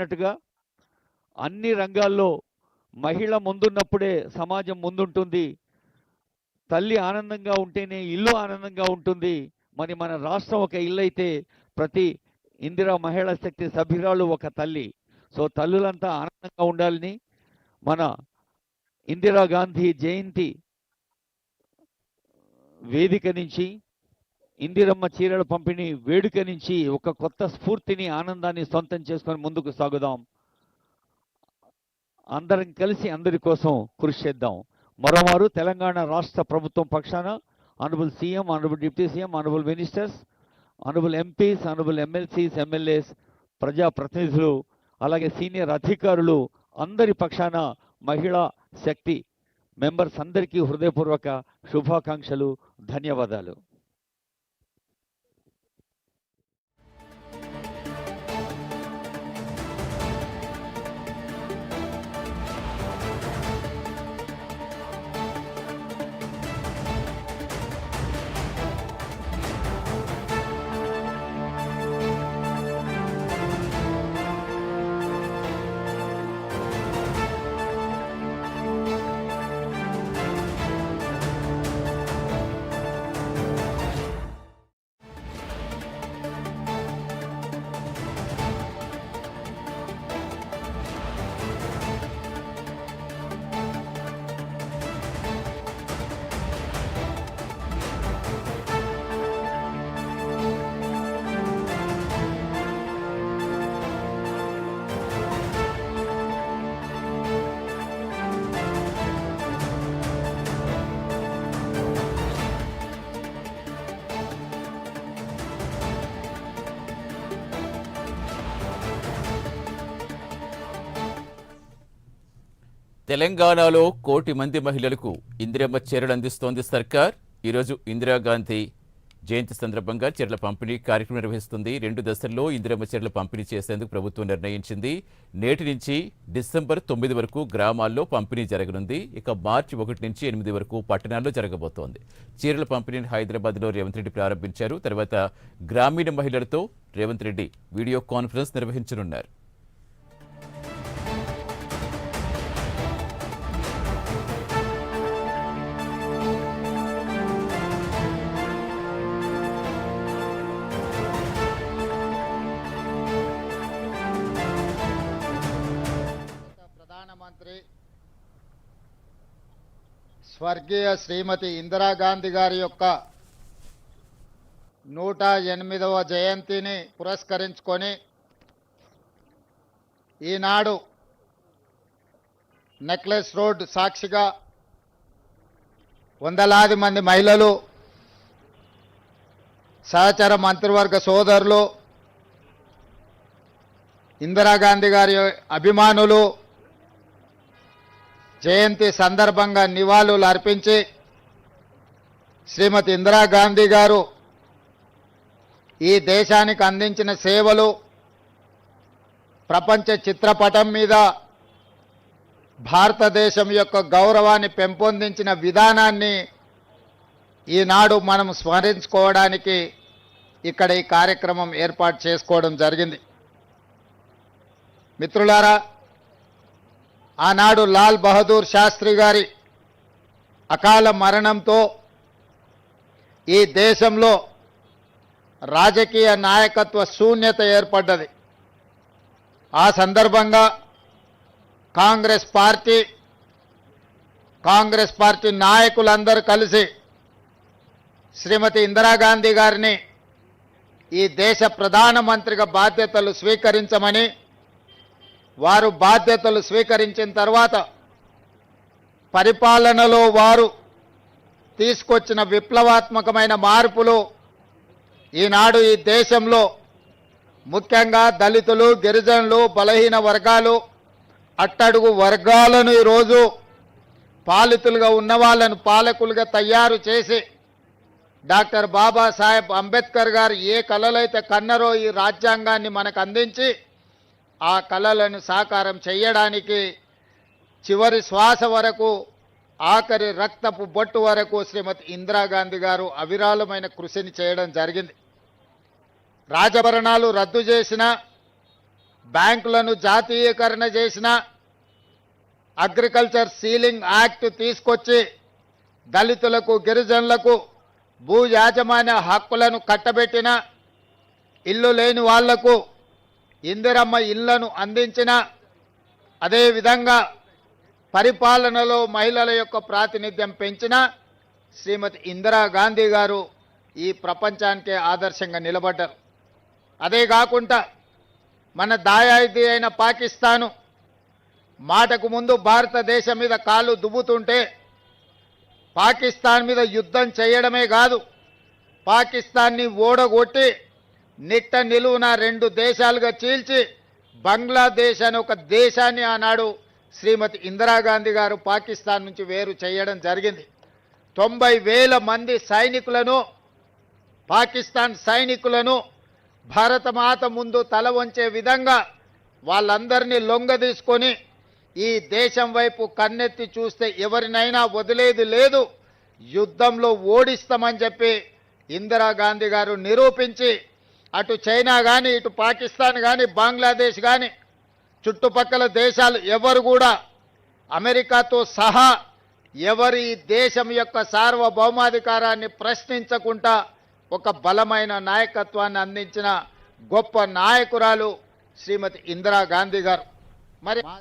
అన్నట్టుగా అన్ని రంగాల్లో మహిళ ముందున్నప్పుడే సమాజం ముందుంటుంది. తల్లి ఆనందంగా ఉంటేనే ఇల్లు ఆనందంగా ఉంటుంది. మరి మన రాష్ట్రం ఒక ఇల్లు అయితే ప్రతి ఇందిరా మహిళా శక్తి సభ్యురాలు ఒక తల్లి. సో తల్లులంతా ఆనందంగా ఉండాలని మన ఇందిరా గాంధీ జయంతి వేదిక నుంచి ఇందిరమ్మ చీరల పంపిణీ వేడుక నుంచి ఒక కొత్త స్ఫూర్తిని ఆనందాన్ని సొంతం చేసుకొని ముందుకు సాగుదాం. అందరం కలిసి అందరి కోసం కృషి చేద్దాం. మరోమారు తెలంగాణ రాష్ట్ర ప్రభుత్వం పక్షాన honourable CM honourable deputy CM honourable ministers honourable MPs honourable MLCs MLAs ప్రజాప్రతినిధులు అలాగే సీనియర్ అధికారులు అందరి పక్షాన మహిళా శక్తి మెంబర్స్ అందరికీ హృదయపూర్వక శుభాకాంక్షలు ధన్యవాదాలు. తెలంగాణలో కోటి మంది మహిళలకు ఇందిరమ్మ చీరలు అందిస్తోంది సర్కార్. ఈరోజు ఇందిరాగాంధీ జయంతి సందర్భంగా చీరల పంపిణీ కార్యక్రమం నిర్వహిస్తుంది. రెండు దశల్లో ఇందిరమ్మ చీరల పంపిణీ చేసేందుకు ప్రభుత్వం నిర్ణయించింది. నేటి నుంచి డిసెంబర్ తొమ్మిది వరకు గ్రామాల్లో పంపిణీ జరగనుంది. ఇక మార్చి ఒకటి నుంచి ఎనిమిది వరకు పట్టణాల్లో జరగబోతోంది. చీరల పంపిణీని హైదరాబాద్లో రేవంత్ రెడ్డి ప్రారంభించారు. తర్వాత గ్రామీణ మహిళలతో రేవంత్ రెడ్డి వీడియో కాన్ఫరెన్స్ నిర్వహించనున్నారు. స్వర్గీయ శ్రీమతి ఇందిరాగాంధీ గారి యొక్క నూట ఎనిమిదవ జయంతిని పురస్కరించుకొని ఈనాడు నెక్లెస్ రోడ్ సాక్షిగా వందలాది మంది మహిళలు సహచర మంత్రివర్గ సోదరులు ఇందిరాగాంధీ గారి అభిమానులు జయంతి సందర్భంగా నివాళులు అర్పించి శ్రీమతి ఇందిరాగాంధీ గారు ఈ దేశానికి అందించిన సేవలు ప్రపంచ చిత్రపటం మీద భారతదేశం యొక్క గౌరవాన్ని పెంపొందించిన విధానాన్ని ఈనాడు మనం స్మరించుకోవడానికి ఇక్కడ ఈ కార్యక్రమం ఏర్పాటు చేసుకోవడం జరిగింది. మిత్రులారా ఆనాడు లాల్ బహదూర్ శాస్త్రి గారి అకాల మరణంతో ఈ దేశంలో రాజకీయ నాయకత్వ శూన్యత ఏర్పడ్డది. ఆ సందర్భంగా కాంగ్రెస్ పార్టీ కాంగ్రెస్ పార్టీ నాయకులందరూ కలిసి శ్రీమతి ఇందిరాగాంధీ గారిని ఈ దేశ ప్రధానమంత్రిగా బాధ్యతలు స్వీకరించమని వారు బాధ్యతలు స్వీకరించిన తర్వాత పరిపాలనలో వారు తీసుకొచ్చిన విప్లవాత్మకమైన మార్పులు ఈనాడు ఈ దేశంలో ముఖ్యంగా దళితులు గిరిజనులు బలహీన వర్గాలు అట్టడుగు వర్గాలను ఈరోజు పాలితులుగా ఉన్న వాళ్ళను పాలకులుగా తయారు చేసి డాక్టర్ బాబాసాహెబ్ అంబేద్కర్ గారు ఏ కళలైతే కన్నరో ఈ రాజ్యాంగాన్ని మనకు అందించి ఆ కళలను సాకారం చేయడానికి చివరి శ్వాస వరకు ఆఖరి రక్తపు బొట్టు వరకు శ్రీమతి ఇందిరాగాంధీ గారు అవిరాళమైన కృషిని చేయడం జరిగింది. రాజభరణాలు రద్దు చేసిన బ్యాంకులను జాతీయకరణ చేసిన అగ్రికల్చర్ సీలింగ్ యాక్ట్ తీసుకొచ్చి దళితులకు గిరిజనులకు భూ యాజమాన్య హక్కులను కట్టబెట్టిన ఇల్లు లేని వాళ్ళకు ఇందిరమ్మ ఇళ్ళను అందించిన అదేవిధంగా పరిపాలనలో మహిళల యొక్క ప్రాతినిధ్యం పెంచిన శ్రీమతి ఇందిరాగాంధీ గారు ఈ ప్రపంచానికే ఆదర్శంగా నిలబడ్డారు. అదే కాకుండా మన దాయాది అయిన పాకిస్తాను మాటకు ముందు భారతదేశం మీద కాలు దువ్వుతుంటే పాకిస్తాన్ మీద యుద్ధం చేయడమే కాదు పాకిస్తాన్ని ఓడగొట్టి నిట్ట నిలువున రెండు దేశాలుగా చీల్చి బంగ్లాదేశ్ అనే ఒక దేశాన్ని ఆనాడు శ్రీమతి ఇందిరాగాంధీ గారు పాకిస్తాన్ నుంచి వేరు చేయడం జరిగింది. తొంభై వేల మంది సైనికులను పాకిస్తాన్ సైనికులను భారతమాత ముందు తల వంచే విధంగా వాళ్ళందరినీ లొంగదీసుకొని ఈ దేశం వైపు కన్నెత్తి చూస్తే ఎవరినైనా వదిలేదు లేదు. యుద్ధంలో ఓడిస్తామని చెప్పి ఇందిరాగాంధీ గారు నిరూపించి అటు చైనా కానీ ఇటు పాకిస్తాన్ కానీ బంగ్లాదేశ్ కానీ చుట్టుపక్కల దేశాలు ఎవరు కూడా అమెరికాతో సహా ఎవరి దేశం యొక్క సార్వభౌమాధికారాన్ని ప్రశ్నించకుండా ఒక బలమైన నాయకత్వాన్ని అందించిన గొప్ప నాయకురాలు శ్రీమతి ఇందిరాగాంధీ గారు. మరి మా-